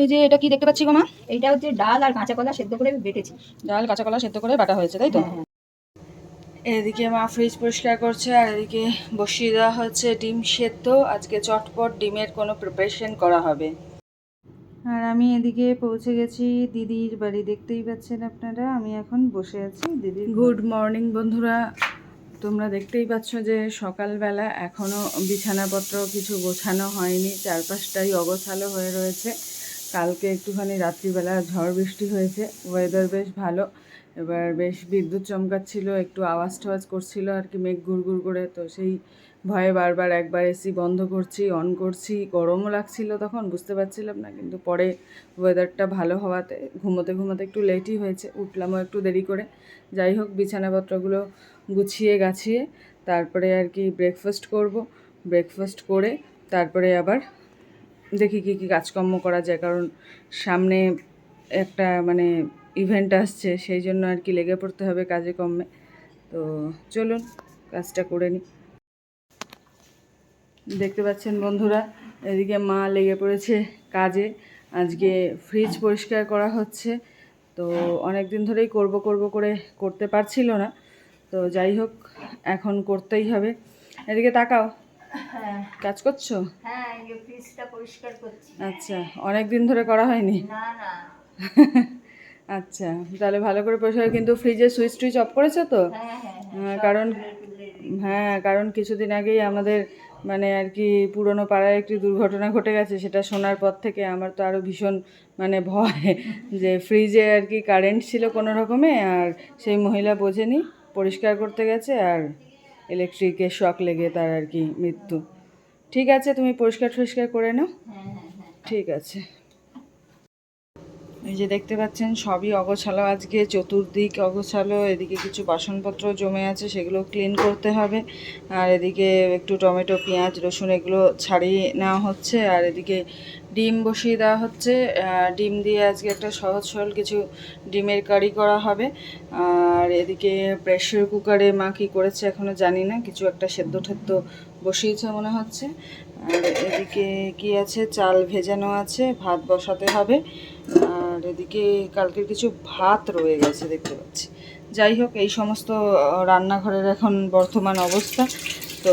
এই যে এটা কি দেখতে পাচ্ছি গো মা? এইটা হচ্ছে ডাল আর কাঁচা কলা সেদ্ধ করে বেটেছি। ডাল কাঁচা কলা সেদ্ধ করে বাটা হয়েছে তাই তো? হ্যাঁ, এদিকে মা ফ্রিজ পরিষ্কার করছে আর এদিকে বসিয়ে দেওয়া হচ্ছে ডিম সেদ্ধ। আজকে চটপট ডিমের কোনো প্রিপারেশন করা হবে। আর আমি এদিকে পৌঁছে গেছি দিদির বাড়ি দেখতেই পাচ্ছেন আপনারা। আমি এখন বসে আছি দিদির গুড মর্নিং বন্ধুরা। তোমরা দেখতেই পাচ্ছ যে সকালবেলা এখনও বিছানাপত্র কিছু গোছানো হয়নি চারপাশটাই অগোছালো হয়ে রয়েছে। কালকে একটুখানি রাত্রিবেলা ঝড় বৃষ্টি হয়েছে। ওয়েদার বেশ ভালো। এবার বেশ বিদ্যুৎ চমকাচ্ছিল, একটু আওয়াজ টাওয়াজ করছিল আর কি, মেঘ গুড়গুড় করে। তো সেই ভয়ে বারবার একবার এসি বন্ধ করছি অন করছি। গরমও লাগছিল তখন, বুঝতে পারছিলাম না। কিন্তু পরে ওয়েদারটা ভালো হওয়াতে, ঘুমোতে ঘুমোতে একটু লেটই হয়েছে। উঠলামও একটু দেরি করে। যাই হোক, বিছানাপত্রগুলো গুছিয়ে গাছিয়ে, তারপরে আর কি ব্রেকফাস্ট করব। ব্রেকফাস্ট করে, তারপরে আবার দেখি কী কী কাজকর্ম করা যায়, কারণ সামনে একটা মানে ইভেন্ট আসছে, সেই জন্য আর কি লেগে পড়তে হবে কাজে কর্মে। তো চলুন, কাজটা করে নিই। দেখতে পাচ্ছেন বন্ধুরা, এদিকে মা লেগে পড়েছে কাজে। আজকে ফ্রিজ পরিষ্কার করা হচ্ছে। তো অনেক দিন ধরেই করব করব করে করতে পারছিল না। তো যাই হোক, এখন করতেই হবে। এদিকে তাকাও। কাজ করছ? হ্যাঁ এই ফ্রিজটা পরিষ্কার করছি। আচ্ছা অনেক দিন ধরে করা হয়নি? না না। আচ্ছা তাহলে ভালো করে পরিষ্কার কিন্তু ফ্রিজের সুইচ টুইচ অফ করেছ তো? হ্যাঁ হ্যাঁ হ্যাঁ, কারণ হ্যাঁ কারণ কিছুদিন আগেই আমাদের মানে আর কি পুরনো পাড়ায় একটি দুর্ঘটনা ঘটে গেছে সেটা শোনার পর থেকে আমার তো আরও ভীষণ মানে ভয় যে ফ্রিজে আর কি কারেন্ট ছিল কোনো রকমে আর সেই মহিলা বোঝেনি পরিষ্কার করতে গেছে আর ইলেকট্রিকের শক লেগে তার আর কি মৃত্যু। ঠিক আছে, তুমি পরিষ্কার টরিষ্কার করে নাও। ঠিক আছে। এই যে দেখতে পাচ্ছেন, সবই অগোছালো আজকে, চতুর্দিক অগোছালো, এদিকে কিছু বাসনপত্র জমে আছে, সেগুলো ক্লিন করতে হবে। আর এদিকে একটু টমেটো, পেঁয়াজ, রসুন, এগুলো ছাড়িয়ে নেওয়া হচ্ছে। আর এদিকে ডিম বসিয়ে দেওয়া হচ্ছে। ডিম দিয়ে আজকে একটা সহজ সরল কিছু ডিমের কারি করা হবে। আর এদিকে প্রেশার কুকারে মা কী করেছে এখনও জানি না, কিছু একটা সেদ্ধ ঠেদ্ধ বসিয়েছে মনে হচ্ছে। আর এদিকে কি আছে? চাল ভেজানো আছে, ভাত বসাতে হবে। আর এদিকে কালকের কিছু ভাত রয়ে গেছে দেখতে পাচ্ছি। যাই হোক, এই সমস্ত রান্নাঘরের এখন বর্তমান অবস্থা। তো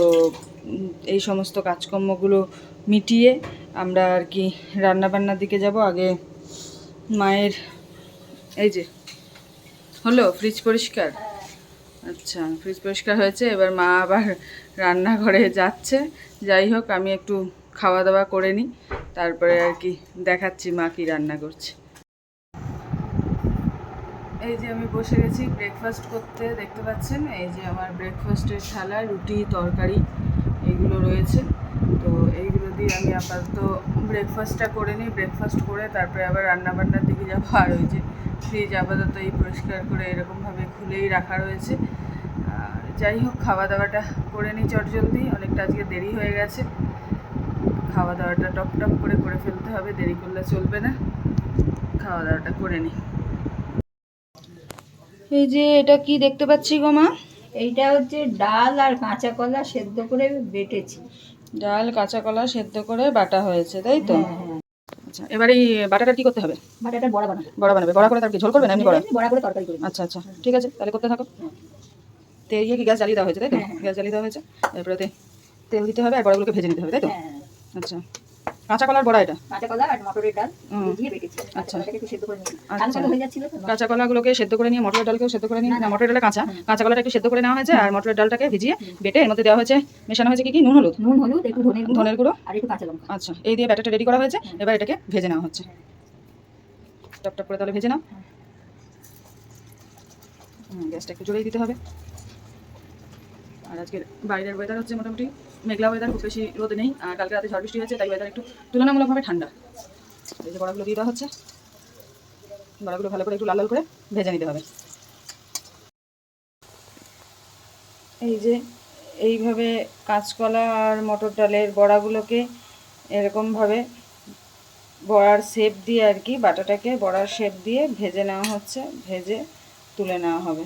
এই সমস্ত কাজকর্মগুলো মিটিয়ে আমরা আর কি রান্নাবান্নার দিকে যাব। আগে মায়ের এই যে, হলো ফ্রিজ পরিষ্কার? আচ্ছা ফ্রিজ পরিষ্কার হয়েছে, এবার মা আবার রান্নাঘরে যাচ্ছে। যাই হোক, আমি একটু খাওয়া দাওয়া করে নিই, তারপরে আর কি দেখাচ্ছি মা কি রান্না করছে। এই যে আমি বসে গেছি ব্রেকফাস্ট করতে, দেখতে পাচ্ছেন? এই যে আমার ব্রেকফাস্টের থালা, রুটি, তরকারি, এগুলো রয়েছে। তো এইগুলো দিয়ে আমি আপাতত ব্রেকফাস্টটা করে নিই ব্রেকফাস্ট করে তারপরে আবার রান্নাবান্নার দিকে যাব। আর ওই যে ফ্রিজ আপাতত এই পরিষ্কার করে এরকমভাবে খুলেই রাখা রয়েছে। যাই হোক খাওয়া দাওয়াটা করে নিই চটজলদি। অনেকটা আজকে দেরি হয়ে গেছে। খাওয়া দাওয়াটা টপ টপ করে করে ফেলতে হবে, দেরি করলে চলবে না। খাওয়া দাওয়াটা করে নিই। এই যে এটা কি দেখতে পাচ্ছি গো মা? এইটা হচ্ছে ডাল আর কাঁচা কলা সেদ্ধ করে বেটেছি। ডাল কাঁচা কলা সেদ্ধ করে বাটা হয়েছে তাই তো? হ্যাঁ হ্যাঁ। আচ্ছা এবারে এই বাটাটা কি করতে হবে? বাটাটা বড়া বানাবে বড়া বানাবে। বড়া করে তারপরে কি ঝোল করবে না এমনি বড়া? বড়া করে তরকারি করবে। আচ্ছা আচ্ছা ঠিক আছে তাহলে করতে থাকো। তেল দিয়ে কি গ্যাস জ্বালিয়ে দেওয়া হয়েছে তাই তো? হ্যাঁ, হ্যাঁ। গ্যাস জ্বালিয়ে দেওয়া হয়েছে এরপরে তেল দিতে হবে আর বড়াগুলোকে ভেজে নিতে হবে তাই তো? হ্যাঁ। আচ্ছা। কাঁচা কলার বড়া এটা? কাঁচা কলা আর মটরের ডাল। দিয়ে বেটেছি। আচ্ছা। একটু সেদ্ধ করে নিই আচ্ছা। কাঁচা কলা হয়ে যাচ্ছিল তো। কাঁচা কলাগুলোকে সেদ্ধ করে নিয়ে মটরের ডালকেও সেদ্ধ করে নিয়ে না। মটরের ডালে কাঁচা। কাঁচা কলাটা একটু সেদ্ধ করে নেওয়া হয়েছে আর মটরের ডালটাকে ভিজিয়ে বেটে এর মধ্যে দেওয়া হয়েছে। মেশানো হয়েছে কি কি? নুন হলুদ। নুন হলুদ একটু ধনে গুঁড়ো ধনের গুঁড়ো। আর একটু কাঁচা লঙ্কা। আচ্ছা এই দিয়ে ব্যাটারটা রেডি করা হয়েছে। এবার এটাকে ভেজে নেওয়া হচ্ছে। টপ টপ করে তাহলে ভেজে নাও। গ্যাসটা একটু জোরেই দিতে হবে। আর আজকের বাইরের ওয়েদার হচ্ছে মোটামুটি মেঘলা ওয়েদার খুব বেশি রোদ নেই, আর কালকে রাতে ঝড় বৃষ্টি হয়েছে, তাই ওয়েদার একটু তুলনামূলকভাবে ঠান্ডা। এই যে বড়াগুলো দিয়ে দেওয়া হচ্ছে, বড়াগুলো ভালো করে একটু লাল লাল করে ভেজে নিতে হবে। এই যে এইভাবে কাঁচকলা আর মটর ডালের বড়াগুলোকে এরকমভাবে বড়ার শেপ দিয়ে আর কি, বাটাটাকে বড়ার শেপ দিয়ে ভেজে নেওয়া হচ্ছে, ভেজে তুলে নেওয়া হবে।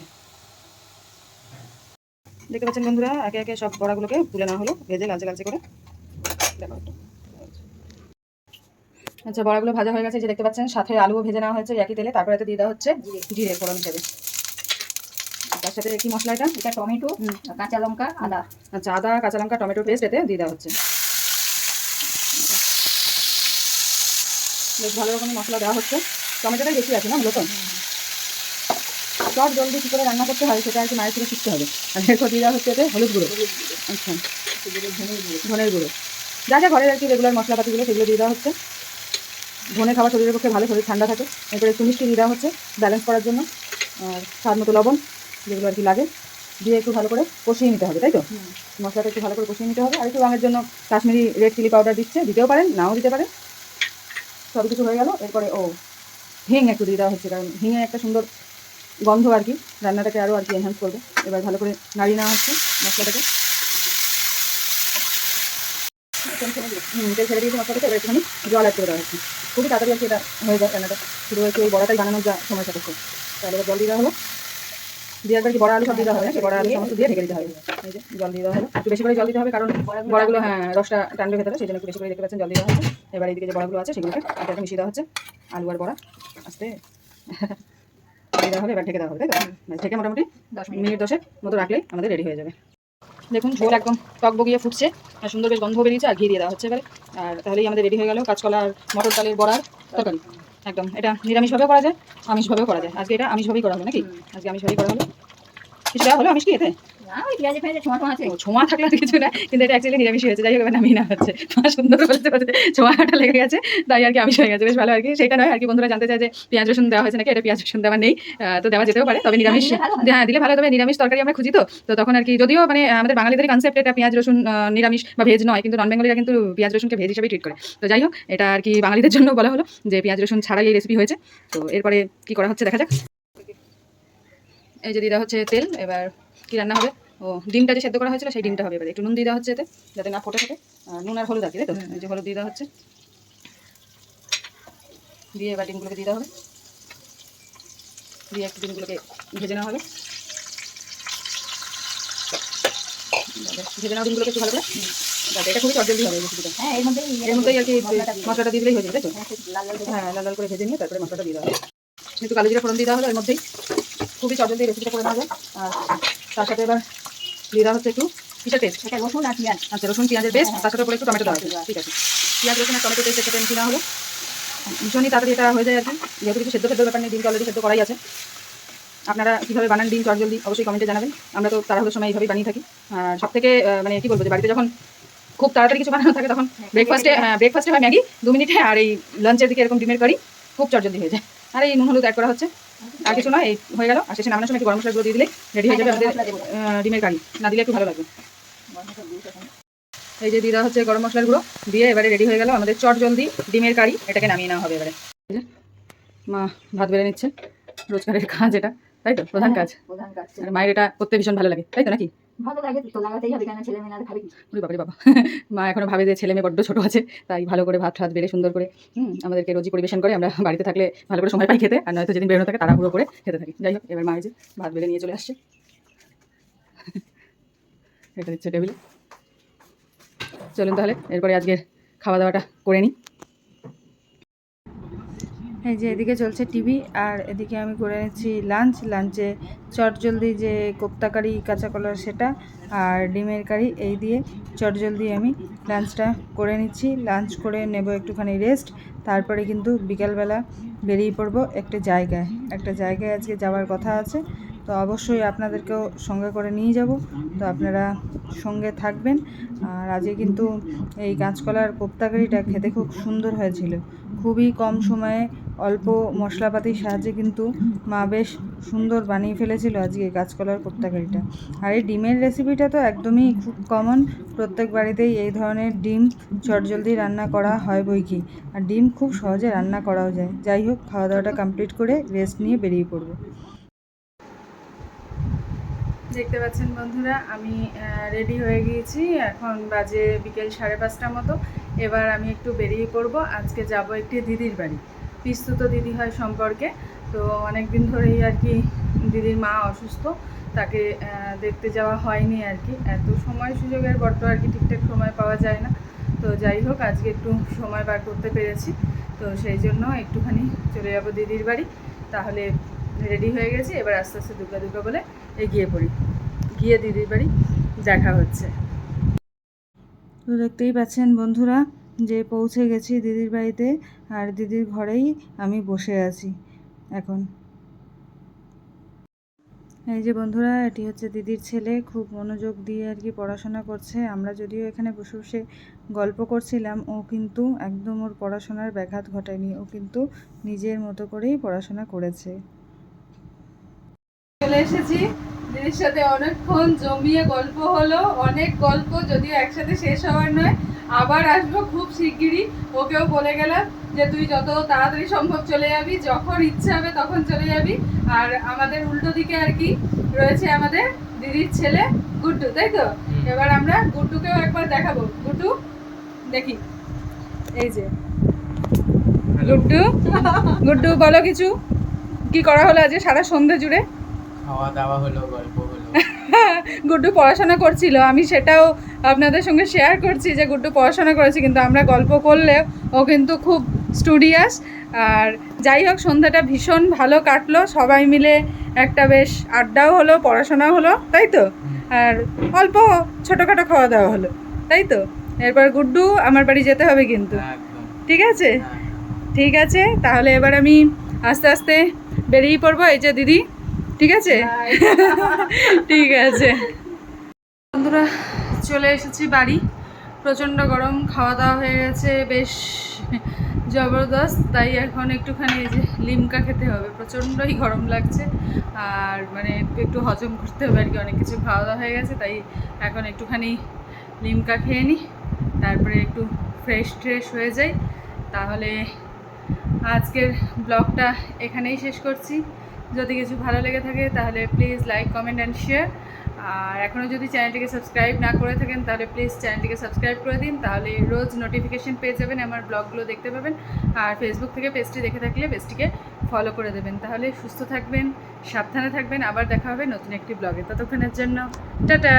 দেখতে পাচ্ছেন বন্ধুরা একে একে সব বড়াগুলোকে তুলে নেওয়া হলো ভেজে লালচে লালচে করে। দেখো আচ্ছা বড়াগুলো ভাজা হয়ে গেছে যে দেখতে পাচ্ছেন সাথে আলুও ভেজে নেওয়া হয়েছে একই তেলে তারপরে এতে দিয়ে দেওয়া হচ্ছে জিরে। ফোড়ন হিসেবে তার সাথে কি মশলা এটা? এটা টমেটো কাঁচা লঙ্কা আদা। আচ্ছা আদা কাঁচা লঙ্কা টমেটো পেস্ট এতে দিয়ে দেওয়া হচ্ছে। বেশ ভালো রকমের মশলা দেওয়া হচ্ছে। টমেটোটাই বেশি আছে না মূলত? চট জলদি কী করে রান্না করতে হয় সেটা আর কি মায়ের থেকে শিখতে হবে। আর এরপর দিয়ে দেওয়া হচ্ছে এতে হলুদ গুঁড়ো। আচ্ছা ধনের গুঁড়ো। যা যা ঘরের আর কি রেগুলার মশলাপাতিগুলো সেগুলো দিয়ে দেওয়া হচ্ছে। ধনে খাওয়া শরীরের পক্ষে ভালো শরীর ঠান্ডা থাকে। এরপরে একটু মিষ্টি দিয়ে দেওয়া হচ্ছে ব্যালেন্স করার জন্য। আর স্বাদ মতো লবণ যেগুলো আর কি লাগে দিয়ে একটু ভালো করে কষিয়ে নিতে হবে তাই তো? মশলাটা একটু ভালো করে কষিয়ে নিতে হবে। আর একটু রঙের জন্য কাশ্মীরি রেড চিলি পাউডার দিচ্ছে দিতেও পারেন নাও দিতে পারেন। সব কিছু হয়ে গেল। এরপরে ও হিং একটু দিয়ে দেওয়া হচ্ছে কারণ হিঙে একটা সুন্দর গন্ধ আর কি, রান্নাটাকে আরও আর কি এনহান্স করবে। এবার ভালো করে নাড়িয়ে নেওয়া হচ্ছে মশলাটাকে। তেল ছেড়ে দিয়েছি মশলাটাকে, এবার একটুখানি জল অ্যাড করে দেওয়া হচ্ছে। খুবই তাড়াতাড়ি আর কি এটা হয়ে যায় রান্নাটা। শুধু একটু ওই বড়াটাই বানানোর যা সময় সাপেক্ষ। তাহলে এবার জল দিয়ে দেওয়া হলো। দিয়ে একবার কি বড়া আলু সব দেওয়া হবে বড়া আলু সমস্ত দিয়ে ঢেকে দিতে হবে। এই যে, জল দিয়ে দেওয়া হলো। একটু বেশি করে জল দিতে হবে, কারণ বড়াগুলো হ্যাঁ রসটা টানবে ভেতরে, সেই জন্য একটু বেশি করে দেখতে পাচ্ছেন, জল দিয়ে দেওয়া হচ্ছে। এবার এইদিকে যে বড়াগুলো আছে, সেগুলোকে একটা মিশিয়ে দেওয়া হচ্ছে। আলু আর বড়া, আস্তে। দিয়ে দেওয়া হবে এবার ঢেকে দেওয়া হবে তাই তো? ঢেকে মোটামুটি দশ মিনিট। দশেক মতো রাখলেই আমাদের রেডি হয়ে যাবে। দেখুন ঝোল একদম টক বগিয়ে ফুটছে আর সুন্দর বেশ গন্ধ বেরিয়েছে আর ঘি দিয়ে দেওয়া হচ্ছে এবারে। আর তাহলেই আমাদের রেডি হয়ে গেল কাঁচকলা আর মটর ডালের বড়ার তরকারি। একদম এটা নিরামিষভাবেও করা যায় আমিষভাবেও করা যায়। আজকে এটা আমিষভাবেই করা হবে নাকি? আজকে আমিষভাবেই করা হলো। কিছু দেওয়া হলো আমিষ কি এতে? ছোঁয়া থাকলে আর কিছু না কিন্তু এটা অ্যাকচুয়ালি নিরামিষ হয়েছে যাই হোক এবার নামিয়ে না হচ্ছে। মা সুন্দর বলতে বলতে ছোঁয়াটা লেগে গেছে তাই আর কি আমিষ হয়ে গেছে বেশ ভালো আর কি। সেটা নয় আর কি বন্ধুরা জানতে চায় যে পেঁয়াজ রসুন দেওয়া হয়েছে নাকি এটা পেঁয়াজ রসুন দেওয়া নেই তো দেওয়া যেতেও পারে তবে নিরামিষ হয়। দিলে ভালো তবে নিরামিষ তরকারি আমরা খুঁজি তো তো তখন আর কি যদিও মানে আমাদের বাঙালিদের কনসেপ্ট এটা পেঁয়াজ রসুন নিরামিষ বা ভেজ নয় কিন্তু নন বেঙ্গলিরা কিন্তু পেঁয়াজ রসুনকে ভেজ হিসেবে ট্রিট করে। তো যাই হোক এটা আর কি বাঙালিদের জন্য বলা হলো যে পেঁয়াজ রসুন ছাড়াই এই রেসিপি হয়েছে। তো এরপরে কি করা হচ্ছে দেখা যাক। এই যে দেওয়া হচ্ছে তেল এবার কি রান্না হবে? ও ডিমটা যে সেদ্ধ করা হয়েছিল সেই ডিমটা হবে এবার। একটু নুন দিয়ে দেওয়া হচ্ছে এতে যাতে না ফোটে থাকে। নুন আর হলুদ আর কি তাই তো যে হলুদ দিয়ে দেওয়া হচ্ছে। দিয়ে এবার ডিমগুলোকে দিয়ে দেওয়া হবে। দিয়ে একটু ডিমগুলোকে ভেজে নেওয়া হবে। ভেজে নেওয়া ডিমগুলোকে একটু ভালো করে। এটা খুবই চটজলদি হবে রেসিপিটা হ্যাঁ এর মধ্যেই এর মধ্যেই আর কি মশলাটা দিয়ে দিলেই হয়ে যাবে তাই তো? হ্যাঁ, লাল লাল করে। হ্যাঁ লাল লাল করে ভেজে নিয়ে তারপরে মশলাটা দিয়ে দেওয়া হবে। একটু কালো জিরা ফোড়ন দিয়ে দেওয়া হলো এর মধ্যেই। খুবই চটজলদি রেসিপিটা করে নেওয়া যায়। আর তার সাথে এবার দিয়ে দেওয়া হচ্ছে একটু কিসের পেস্ট রসুন আর পেঁয়াজ। আচ্ছা রসুন পেঁয়াজের পেস্ট তার সাথে করে একটু টমেটো দেওয়া ঠিক আছে। পেঁয়াজ রসুন আর টমেটো পেস্ট একসাথে মিশিয়ে নেওয়া হলো ভীষণই তাড়াতাড়ি এটা হয়ে যায় আর কি। যেহেতু কিছু সেদ্ধ সেদ্ধ ব্যাপার নেই ডিমটা অলরেডি সেদ্ধ করাই আছে। আপনারা কীভাবে বানান ডিম চটজলদি অবশ্যই কমেন্টে জানাবেন। আমরা তো তাড়াহুড়োর সময় এইভাবেই বানিয়ে থাকি। আর সব থেকে মানে কি বলব যে বাড়িতে যখন খুব তাড়াতাড়ি কিছু বানানো থাকে তখন ব্রেকফাস্টে হ্যাঁ ব্রেকফাস্টে হয় ম্যাগি দু মিনিটে আর এই লাঞ্চের দিকে এরকম ডিমের কারি খুব চটজলদি হয়ে যায়। আর এই নুন হলুদ অ্যাড করা হচ্ছে। আর কিছু নয় এই হয়ে গেল। আর শেষে নামানোর সময় একটু গরম মশলাগুলো দিয়ে দিলে রেডি হয়ে যাবে আমাদের ডিমের কারি। না দিলে একটু ভালো লাগবে। এই যে দেওয়া হচ্ছে গরম মশলার গুঁড়ো দিয়ে এবারে রেডি হয়ে গেল আমাদের চট জলদি ডিমের কারি। এটাকে নামিয়ে নেওয়া হবে এবারে। মা ভাত বেড়ে নিচ্ছে। রোজগারের কাজ এটা তাই তো? প্রধান কাজ। প্রধান কাজ। আর মায়ের এটা করতে ভীষণ ভালো লাগে তাই তো নাকি? বাবা। মা এখনও ভাবে যে ছেলে মেয়ে বড্ড ছোটো আছে, তাই ভালো করে ভাত ঠাত বেড়ে সুন্দর করে, হুম, আমাদেরকে রোজই পরিবেশন করে, আমরা বাড়িতে থাকলে ভালো করে সময় পাই খেতে, আর নয়তো যেদিন বেরোনো থাকে তারা তাড়াহুড়ো করে খেতে থাকি। যাই হোক, এবার মা যে ভাত বেড়ে নিয়ে চলে আসছে। এটা দিচ্ছে টেবিলে। চলুন তাহলে, এরপরে আজকের খাওয়া দাওয়াটা করে নিই। এই যে এদিকে চলছে টিভি, আর এদিকে আমি করে নিচ্ছি লাঞ্চ। লাঞ্চে চটজলদি যে কোপ্তা কারি, কাঁচা কলার সেটা আর ডিমের কারি, এই দিয়ে চটজলদি আমি লাঞ্চটা করে নিচ্ছি। লাঞ্চ করে নেব একটুখানি রেস্ট। তারপরে কিন্তু বিকালবেলা বেরিয়ে পড়ব একটা জায়গায়। একটা জায়গায় আজকে যাওয়ার কথা আছে। তো অবশ্যই আপনাদেরকেও সঙ্গে করে নিয়ে যাব। তো আপনারা সঙ্গে থাকবেন। আর আজকে কিন্তু এই কাঁচকলার কোপ্তাকারিটা খেতে খুব সুন্দর হয়েছিল। খুবই কম সময়ে অল্প মশলাপাতির সাহায্যে কিন্তু মা বেশ সুন্দর বানিয়ে ফেলেছিল আজকে কাঁচকলার কোপ্তাকারিটা। আর এই ডিমের রেসিপিটা তো একদমই খুব কমন প্রত্যেক বাড়িতেই এই ধরনের ডিম চটজলদি রান্না করা হয় বই কি। আর ডিম খুব সহজে রান্না করাও যায়। যাই হোক খাওয়া দাওয়াটা কমপ্লিট করে রেস্ট নিয়ে বেরিয়ে পড়ব। দেখতে পাচ্ছেন বন্ধুরা, আমি রেডি হয়ে গিয়েছি। এখন বাজে বিকেল সাড়ে পাঁচটার মতো। এবার আমি একটু বেরিয়ে পড়ব। আজকে যাব একটি দিদির বাড়ি। পিস্তুত দিদি হয় সম্পর্কে। তো অনেক দিন ধরেই আর কি দিদির মা অসুস্থ, তাকে দেখতে যাওয়া হয়নি আর কি। এত সময় সুযোগের বড্ড আর কি ঠিকঠাক সময় পাওয়া যায় না। তো যাই হোক, আজকে একটু সময় বার করতে পেরেছি। তো সেই জন্য একটুখানি চলে যাব দিদির বাড়ি। তাহলে রেডি হয়ে গেছি, এবার আস্তে আস্তে দুর্গা দুর্গা বলে এগিয়ে পড়ি। গিয়ে দিদির বাড়ি দেখা হচ্ছে। তো দেখতেই পাচ্ছেন বন্ধুরা যে পৌঁছে গেছি দিদির বাড়িতে আর দিদির ঘরেই আমি বসে আছি এখন। এই যে বন্ধুরা, এটি হচ্ছে দিদির ছেলে, খুব মনোযোগ দিয়ে আর কি পড়াশোনা করছে। আমরা যদিও এখানে বসে বসে গল্প করছিলাম, ও কিন্তু একদম ওর পড়াশোনার ব্যাঘাত ঘটায়নি ও কিন্তু নিজের মতো করেই পড়াশোনা করেছে। চলে এসেছি। দিদির সাথে অনেকক্ষণ জমিয়ে গল্প হলো, অনেক গল্প, যদিও একসাথে শেষ হওয়ার নয়। আবার আসব খুব শিগগিরই। ওকেও বলে গেলাম যে তুই যত তাড়াতাড়ি সম্ভব চলে যাবি যখন ইচ্ছা হবে তখন চলে যাবি। আর আমাদের উল্টো দিকে আর কি রয়েছে আমাদের দিদির ছেলে গুড্ডু তাই তো? এবার আমরা গুড্ডুকেও একবার দেখাবো। গুড্ডু দেখি। এই যে। গুড্ডু গুড্ডু বলো কিছু। কি করা হলো আজকে সারা সন্ধে জুড়ে? খাওয়া দাওয়া হলো গল্প। গুড্ডু পড়াশোনা করছিল। আমি সেটাও আপনাদের সঙ্গে শেয়ার করছি যে গুড্ডু পড়াশোনা করেছে কিন্তু আমরা গল্প করলেও ও কিন্তু খুব স্টুডিয়াস আর যাই হোক সন্ধ্যাটা ভীষণ ভালো কাটলো। সবাই মিলে একটা বেশ আড্ডাও হলো পড়াশোনাও হলো তাই তো? আর অল্প ছোটোখাটো খাওয়া দাওয়া হলো তাই তো? এরপর গুড্ডু আমার বাড়ি যেতে হবে কিন্তু। ঠিক আছে? হ্যাঁ। ঠিক আছে তাহলে এবার আমি আস্তে আস্তে বেরিয়ে পড়ব। এই যে দিদি ঠিক আছে? ঠিক আছে। বন্ধুরা চলে এসেছি বাড়ি। প্রচণ্ড গরম খাওয়া দাওয়া হয়ে গেছে বেশ জবরদস্ত। তাই এখন একটুখানি এই যে লিমকা খেতে হবে। প্রচণ্ডই গরম লাগছে। আর মানে একটু হজম করতে হবে আর কি অনেক কিছু খাওয়া দাওয়া হয়ে গেছে। তাই এখন একটুখানি লিমকা খেয়ে নিই তারপরে একটু ফ্রেশ ট্রেশ হয়ে যাই। তাহলে আজকের ব্লগটা এখানেই শেষ করছি। যদি কিছু ভালো লেগে থাকে, তাহলে please like comment and share আর এখনও যদি চ্যানেলটিকে সাবস্ক্রাইব না করে থাকেন, তাহলে প্লিজ চ্যানেলটিকে সাবস্ক্রাইব করে দিন। তাহলে রোজ নোটিফিকেশান পেয়ে যাবেন, আমার ব্লগগুলো দেখতে পাবেন। আর ফেসবুক থেকে পেজটি দেখে থাকলে পেজটিকে ফলো করে দেবেন। তাহলে সুস্থ থাকবেন, সাবধানে থাকবেন। আবার দেখা হবে নতুন একটি ব্লগে। ততক্ষণের জন্য, টাটা!